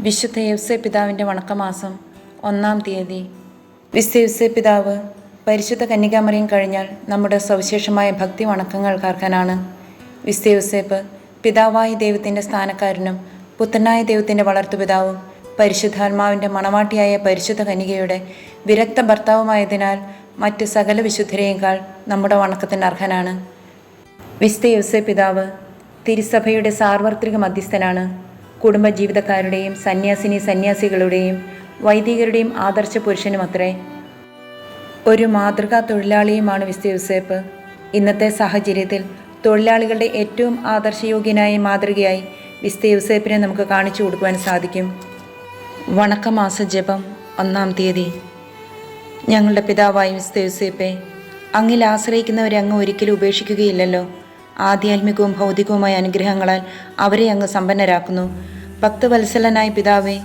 വിശുദ്ധ യവ്സെ പിതാവിന്റെ വണക്കമാസം ഒന്നാം തീയതി. വിശുദ്ധ യവ്സെ പിതാവ് പരിശുദ്ധ കന്യകാമറിയും കഴിഞ്ഞാൽ നമ്മുടെ സവിശേഷമായ ഭക്തി വണക്കങ്ങൾക്കാർക്കാനാണ് വിശുദ്ധ യവ്സേപ്പ് പിതാവായ ദൈവത്തിന്റെ സ്ഥാനക്കാരനും പുത്രനായ ദൈവത്തിന്റെ വളർത്തുപിതാവും പരിശുദ്ധാത്മാവിന്റെ മണവാട്ടിയായ പരിശുദ്ധ കന്യകയുടെ വിരക്ത ഭർത്താവുമായതിനാൽ മറ്റ് സകല വിശുദ്ധരെയേക്കാൾ നമ്മുടെ വണക്കത്തിന് അർഹനാണ്. വിശുദ്ധ യവ്സെ പിതാവ് തിരുസഭയുടെ സാർവത്രിക മധ്യസ്ഥനാണ്. കുടുംബജീവിതക്കാരുടെയും സന്യാസിനി സന്യാസികളുടെയും വൈദികരുടെയും ആദർശ പുരുഷനും അത്രേ. ഒരു മാതൃകാ തൊഴിലാളിയുമാണ് മിസ്റ്റർ യൂസേപ്പ് ഇന്നത്തെ സാഹചര്യത്തിൽ തൊഴിലാളികളുടെ ഏറ്റവും ആദർശയോഗ്യനായ മാതൃകയായി മിസ്റ്റർ യൂസേപ്പിനെ നമുക്ക് കാണിച്ചു കൊടുക്കുവാൻ സാധിക്കും. വണക്കമാസ ജപം ഒന്നാം തീയതി. ഞങ്ങളുടെ പിതാവായ മിസ്റ്റർ യൂസേപ്പെ അങ്ങിൽ ആശ്രയിക്കുന്നവരെ അങ്ങ് ഒരിക്കലും ഉപേക്ഷിക്കുകയില്ലല്ലോ. ആധ്യാത്മികവും ഭൗതികവുമായ അനുഗ്രഹങ്ങളാൽ അവരെ അങ്ങ് സമ്പന്നരാക്കുന്നു. ഭക്തവത്സലനായ പിതാവേ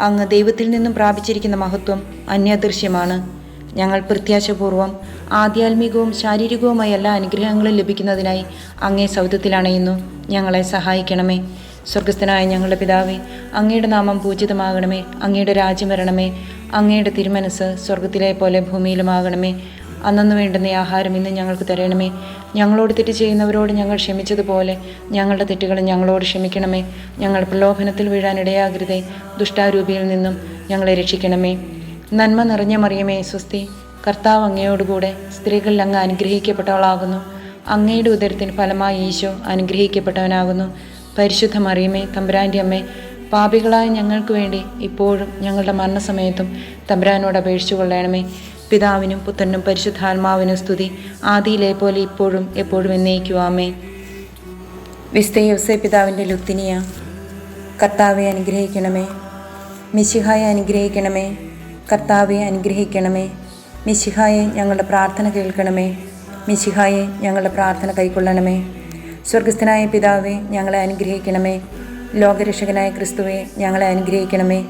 അങ്ങ് ദൈവത്തിൽ നിന്നും പ്രാപിച്ചിരിക്കുന്ന മഹത്വം അന്യദൃശ്യമാണ്. ഞങ്ങൾ പ്രത്യാശപൂർവം ആധ്യാത്മികവും ശാരീരികവുമായ എല്ലാ അനുഗ്രഹങ്ങളും ലഭിക്കുന്നതിനായി അങ്ങേ സൗദത്തിലണയുന്നു ഞങ്ങളെ സഹായിക്കണമേ. സ്വർഗസ്ഥനായ ഞങ്ങളുടെ പിതാവേ അങ്ങയുടെ നാമം പൂജിതമാകണമേ. അങ്ങയുടെ രാജ്യം വരണമേ. അങ്ങയുടെ തിരുമനസ് സ്വർഗത്തിലെ പോലെ ഭൂമിയിലുമാകണമേ. അന്നു വേണ്ടുന്ന ആഹാരം ഇന്ന് ഞങ്ങൾക്ക് തരണമേ. ഞങ്ങളോട് തെറ്റ് ചെയ്യുന്നവരോട് ഞങ്ങൾ ക്ഷമിച്ചതുപോലെ ഞങ്ങളുടെ തെറ്റുകൾ ഞങ്ങളോട് ക്ഷമിക്കണമേ. ഞങ്ങൾ പ്രലോഭനത്തിൽ വീഴാനിടയാകരുതേ ദുഷ്ടാരൂപിയിൽ നിന്നും ഞങ്ങളെ രക്ഷിക്കണമേ. നന്മ നിറഞ്ഞ മറിയമേ സ്വസ്തി. കർത്താവ് അങ്ങയോടുകൂടെ സ്ത്രീകളിൽ അങ്ങ് അനുഗ്രഹിക്കപ്പെട്ടവളാകുന്നു. അങ്ങയുടെ ഉദരത്തിന് ഫലമായി ഈശോ അനുഗ്രഹിക്കപ്പെട്ടവനാകുന്നു. പരിശുദ്ധ മറിയമേ തമ്പുരാന്റെ അമ്മേ പാപികളായ ഞങ്ങൾക്ക് വേണ്ടി ഇപ്പോഴും ഞങ്ങളുടെ മരണസമയത്തും തമ്പുരാനോട് അപേക്ഷിച്ചു കൊള്ളണമേ. പിതാവിനും പുത്രനും പരിശുദ്ധാത്മാവിനും സ്തുതി. ആദിയിലെ പോലെ ഇപ്പോഴും എപ്പോഴും എന്നേക്കുവാമേ വിസ്തയോസെ പിതാവിന്റെ ലുത്തിനിയ കർത്താവെ അനുഗ്രഹിക്കണമേ. മിശിഹായെ അനുഗ്രഹിക്കണമേ. കർത്താവെ അനുഗ്രഹിക്കണമേ. മിശിഹായെ ഞങ്ങളുടെ പ്രാർത്ഥന കേൾക്കണമേ. മിശിഹായെ ഞങ്ങളുടെ പ്രാർത്ഥന കൈക്കൊള്ളണമേ. സ്വർഗസ്ഥനായ പിതാവെ ഞങ്ങളെ അനുഗ്രഹിക്കണമേ. ലോകരക്ഷകനായ ക്രിസ്തുവെ ഞങ്ങളെ അനുഗ്രഹിക്കണമേ.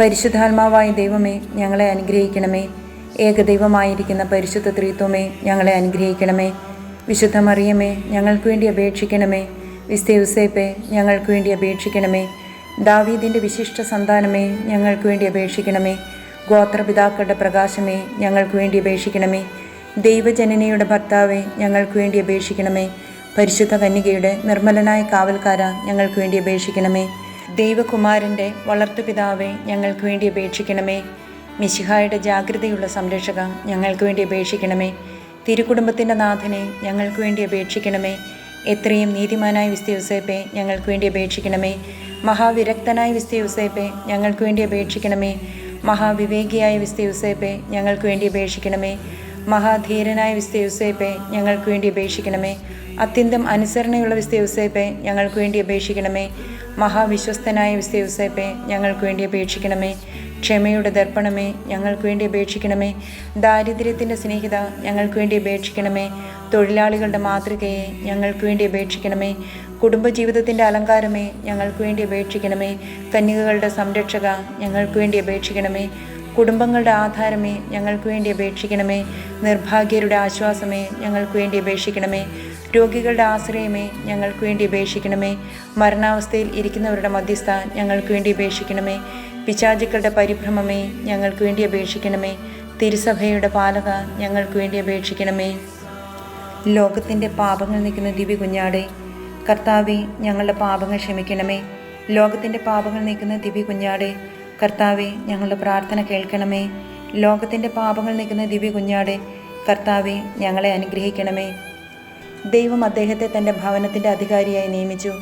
പരിശുദ്ധാത്മാവായ ദൈവമേ ഞങ്ങളെ അനുഗ്രഹിക്കണമേ. ഏകദൈവമായിരിക്കുന്ന പരിശുദ്ധ ത്രിത്വമേ ഞങ്ങളെ അനുഗ്രഹിക്കണമേ. വിശുദ്ധ മറിയമേ ഞങ്ങൾക്ക് വേണ്ടി അപേക്ഷിക്കണമേ. വിസ്തേവുസേപ്പെ ഞങ്ങൾക്ക് വേണ്ടി അപേക്ഷിക്കണമേ. ദാവീദിന്റെ വിശിഷ്ട സന്താനമേ ഞങ്ങൾക്ക് വേണ്ടി അപേക്ഷിക്കണമേ. ഗോത്രപിതാക്കളുടെ പ്രകാശമേ ഞങ്ങൾക്ക് വേണ്ടി അപേക്ഷിക്കണമേ. ദൈവജനനയുടെ ഭർത്താവേ ഞങ്ങൾക്ക് വേണ്ടി അപേക്ഷിക്കണമേ. പരിശുദ്ധ കന്യകയുടെ നിർമ്മലനായ കാവൽക്കാര ഞങ്ങൾക്ക് വേണ്ടി അപേക്ഷിക്കണമേ. ദൈവകുമാരന്റെ വളർത്തുപിതാവേ ഞങ്ങൾക്ക് വേണ്ടി അപേക്ഷിക്കണമേ. മിശിഹായുടെ ജാഗ്രതയുള്ള സംരക്ഷക ഞങ്ങൾക്ക് വേണ്ടി അപേക്ഷിക്കണമേ. തിരുക്കുടുംബത്തിന്റെ നാഥനെ ഞങ്ങൾക്ക് വേണ്ടി അപേക്ഷിക്കണമേ. എത്രയും നീതിമാനായ വിസ്തയൂസേപ്പെ ഞങ്ങൾക്ക് വേണ്ടി അപേക്ഷിക്കണമേ. മഹാവിരക്തനായ വിസ്തയൂസേപ്പെ ഞങ്ങൾക്ക് വേണ്ടി അപേക്ഷിക്കണമേ. മഹാവിവേകിയായ വിസ്തയൂസേപ്പെ ഞങ്ങൾക്ക് വേണ്ടി അപേക്ഷിക്കണമേ. മഹാധീരനായ വിസ്തയൂസേപ്പെ ഞങ്ങൾക്ക് വേണ്ടി അപേക്ഷിക്കണമേ. അത്യന്തം അനുസരണയുള്ള വിസ്തയൂസേപ്പെ ഞങ്ങൾക്ക് വേണ്ടി അപേക്ഷിക്കണമേ. മഹാവിശ്വസ്തനായ വിസ്തയൂസേപ്പെ ഞങ്ങൾക്ക് വേണ്ടി അപേക്ഷിക്കണമേ. ക്ഷമയുടെ ദർപ്പണമേ ഞങ്ങൾക്ക് വേണ്ടി അപേക്ഷിക്കണമേ. ദാരിദ്ര്യത്തിന്റെ സ്നേഹിത ഞങ്ങൾക്ക് വേണ്ടി അപേക്ഷിക്കണമേ. തൊഴിലാളികളുടെ മാതൃകയെ ഞങ്ങൾക്ക് വേണ്ടി അപേക്ഷിക്കണമേ. കുടുംബജീവിതത്തിന്റെ അലങ്കാരമേ ഞങ്ങൾക്ക് വേണ്ടി അപേക്ഷിക്കണമേ. കന്യകകളുടെ സംരക്ഷക ഞങ്ങൾക്ക് വേണ്ടി അപേക്ഷിക്കണമേ. കുടുംബങ്ങളുടെ ആധാരമേ ഞങ്ങൾക്ക് വേണ്ടി അപേക്ഷിക്കണമേ. നിർഭാഗ്യരുടെ ആശ്വാസമേ ഞങ്ങൾക്ക് വേണ്ടി അപേക്ഷിക്കണമേ. രോഗികളുടെ ആശ്രയമേ ഞങ്ങൾക്ക് വേണ്ടി അപേക്ഷിക്കണമേ. മരണാവസ്ഥയിൽ ഇരിക്കുന്നവരുടെ മധ്യസ്ഥ ഞങ്ങൾക്ക് വേണ്ടി അപേക്ഷിക്കണമേ. പിശാചുക്കളുടെ പരിഭ്രമമേ ഞങ്ങൾക്ക് വേണ്ടി അപേക്ഷിക്കണമേ. തിരുസഭയുടെ പാലക ഞങ്ങൾക്ക് വേണ്ടി അപേക്ഷിക്കണമേ. ലോകത്തിന്റെ പാപങ്ങൾ നിൽക്കുന്ന ദിവ്യ കുഞ്ഞാടെ കർത്താവെ ഞങ്ങളുടെ പാപങ്ങൾ ക്ഷമിക്കണമേ. ലോകത്തിന്റെ പാപങ്ങൾ നീക്കുന്ന ദിവ്യ കുഞ്ഞാടെ കർത്താവെ ഞങ്ങളുടെ പ്രാർത്ഥന കേൾക്കണമേ. ലോകത്തിന്റെ പാപങ്ങൾ നീക്കുന്ന ദിവ്യ കുഞ്ഞാടെ കർത്താവെ ഞങ്ങളെ അനുഗ്രഹിക്കണമേ. ദൈവം അദ്ദേഹത്തെ തന്റെ ഭവനത്തിന്റെ അധികാരിയായി നിയമിച്ചു.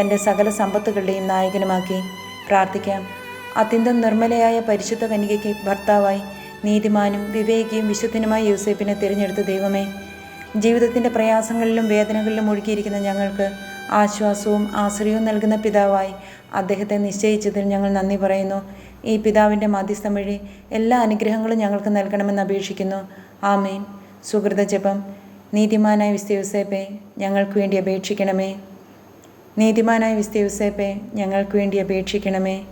തന്റെ സകല സമ്പത്തുകളുടെയും നായകനുമാക്കി പ്രാർത്ഥിക്കാം. അത്യന്തം നിർമ്മലയായ പരിശുദ്ധ കന്യകയ്ക്ക് ഭർത്താവായി നീതിമാനും വിവേകിയും വിശുദ്ധനുമായ യൂസേപ്പിനെ തിരഞ്ഞെടുത്ത ദൈവമേ ജീവിതത്തിന്റെ പ്രയാസങ്ങളിലും വേദനകളിലും ഒഴുകിയിരിക്കുന്ന ഞങ്ങൾക്ക് ആശ്വാസവും ആശ്രയവും നൽകുന്ന പിതാവായി അദ്ദേഹത്തെ നിശ്ചയിച്ചതിൽ ഞങ്ങൾ നന്ദി പറയുന്നു. ഈ പിതാവിന്റെ മധ്യസ്ഥം വഴി എല്ലാ അനുഗ്രഹങ്ങളും ഞങ്ങൾക്ക് നൽകണമെന്ന് അപേക്ഷിക്കുന്നു. ആമേൻ. സുഹൃത ജപം. നീതിമാനായ വിസ്തീവസേപ്പെ ഞങ്ങൾക്ക് വേണ്ടി അപേക്ഷിക്കണമേ. നീതിമാനായ വിസ്തീവസേപ്പെ ഞങ്ങൾക്ക് വേണ്ടി അപേക്ഷിക്കണമേ.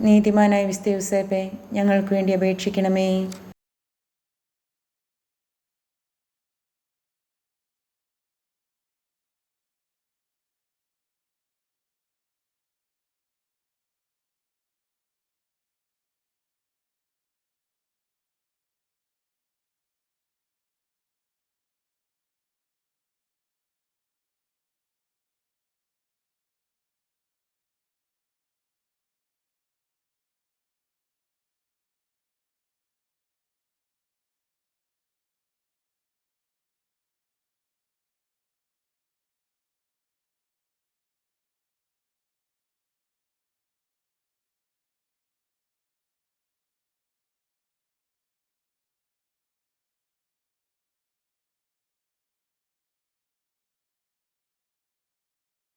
നീതിമാനായ വിസ്തയൂസേപ്പെ ഞങ്ങൾക്ക് വേണ്ടി അപേക്ഷിക്കണമേ.